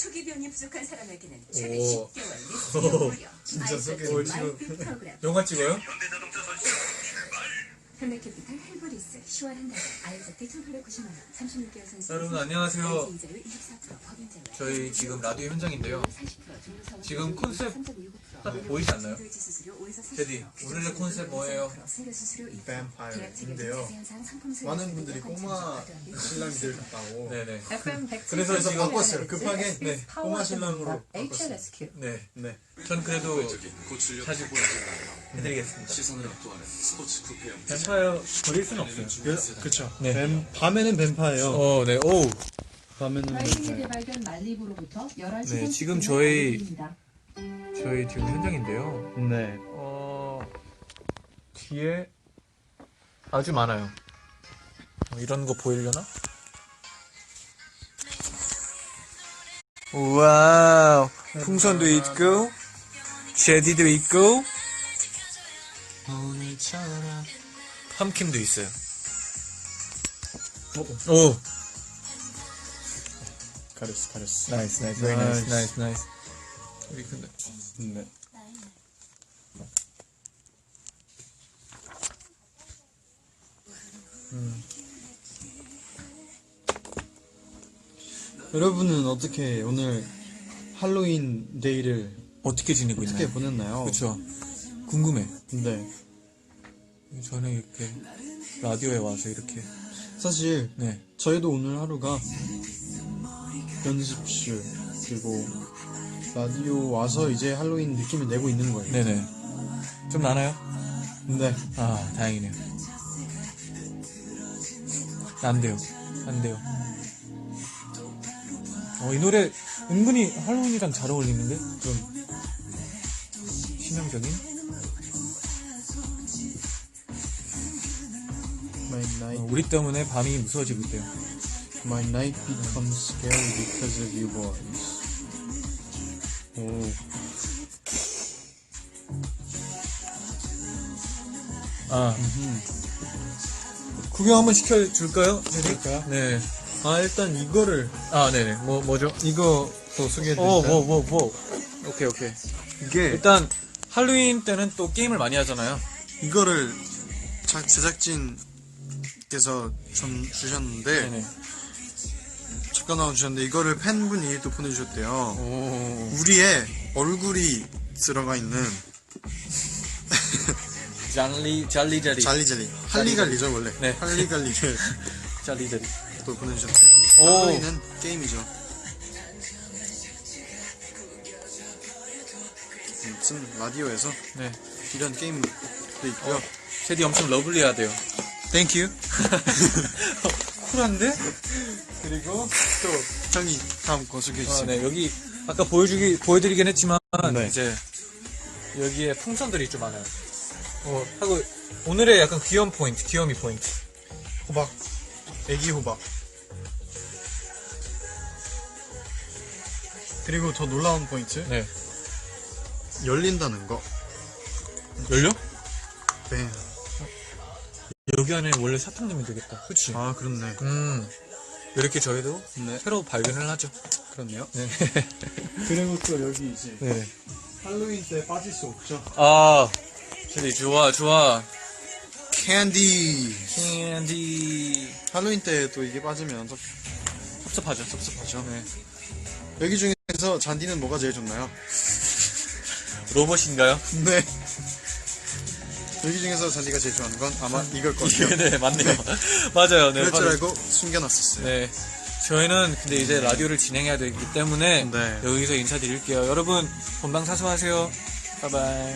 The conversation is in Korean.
초기 변이 부족한 사람에게는 최대 오. 10개월 리스크가 무료. 진짜 프로그램. 영화 찍어요? 현대캐피탈 헬브리스 10월 한 달에 아이서티 1,890만 원 36개월 선수 여러분, 안녕하세요. 이자율 24%, 법인자율 저희 지금 라디오 현장인데요. 40%, 중소사업 지금 컨셉 3.19%, 딱 보이지 않나요? 수수료 5에서 테디, 40%, 오늘의 컨셉 뭐예요? 승계 수수료 2%, 뱀파이어인데요. 많은 분들이 꼬마. 신랑들 같다고. 네네. FM 107. 그래서 지금 바꿨어요. 급하게 네. 꼬마 신랑으로 바꿨어요. HLSQ. 네. 네. 전 그래도 사실 해드리겠습니다. 시선을 압도하는 스포츠 쿠페 형 뱀파이어 버릴 순없 어요. 그, 그쵸. 네. 뱀, 밤에는 뱀파예요. 어, 네. 오. 밤에는 뱀파예요. 대발견 말리부로부터 11시 네, 30분 지금 저희-. 저희 지금 현장인데요. 네. 어, 뒤에 아주 많아요. 어, 이런 거 보이려나? 와우. 풍선도 있고, 제디도 있고, 팜킴도 있어요. 오, 가렸어, 가렸어. 나이스, 나이스, very nice, 나이스, 나이스. 우리 근데 네. 음. 여러분은 어떻게 오늘 할로윈 데이를 어떻게 지내고 어떻게 있나요? 보냈나요? 그쵸. 궁금해. 네. 저는 이렇게 라디오에 와서 이렇게. 사실 네. 저희도 오늘 하루가 연습실 그리고 라디오 와서 이제 할로윈 느낌을 내고 있는 거예요. 네네. 좀 나나요? 네. 아 다행이네요. 안 돼요. 안 돼요. 어, 이 노래 은근히 할로윈이랑 잘 어울리는데? 좀 치명적인 My 어, night, 우리 때문에 밤이 무서워지고 있대요 my night becomes scary because of you boys. 오. 아 구경 한번 시켜줄까요? 그럴까요? 네. 아 일단 이거를 아 네네 뭐 뭐죠? 이거 또 소개해드릴까요? 어, 뭐, 뭐, 뭐. 오케이, 오케이. 이게 일단, 할로윈 때는 또 게임을 많이 하잖아요. 이거를 자- 제작진 께서 좀 주셨는데 네네. 잠깐 나와주셨는데 이거를 팬분이 또 보내주셨대요. 오. 우리의 얼굴이 들어가 있는 잘리, 잘리자리. 잘리 잘리 할리갈리죠 원래 네. 할리갈리를 잘리자리. 또 보내주셨대요. 오. 할로윈은 게임이죠. 무슨 라디오에서 네. 이런 게임도 있고요. 제디 엄청 러블리하대요. 땡큐. 쿨한데? 그리고 또 형이 다음 거 소개해 아, 주세요. 네. 여기, 아까 보여주기, 보여드리긴 했지만, 네. 이제, 여기에 풍선들이 좀 많아요. 어, 하고, 오늘의 약간 귀여운 포인트, 귀요미 포인트. 호박. 애기 호박. 그리고 더 놀라운 포인트. 네. 열린다는 거. 열려? 네. 여기 안에 원래 사탕 넣으면 되겠다. 그치? 아, 그렇네. 음. 이렇게 저희도 네. 새로 발견을 하죠. 그렇네요. 네. 그리고 또 여기 이제 네. 할로윈 때 빠질 수 없죠. 아, 제디 좋아, 좋아. 캔디. 캔디. 할로윈 때 또 이게 빠지면 섭- 섭섭하죠. 섭섭하죠. 네. 여기 중에서 잔디는 뭐가 제일 좋나요? 로봇인가요? 네. 여기 중에서 잔디가 제일 좋아하는 건 아마 이걸 거예요. 네, 맞네요. 맞아요. 네. 그럴 줄 맞아요. 알고 숨겨놨었어요. 네. 저희는 근데 이제 라디오를 진행해야 되기 때문에 네. 여기서 인사드릴게요. 여러분, 본방 사수하세요. 바이바이.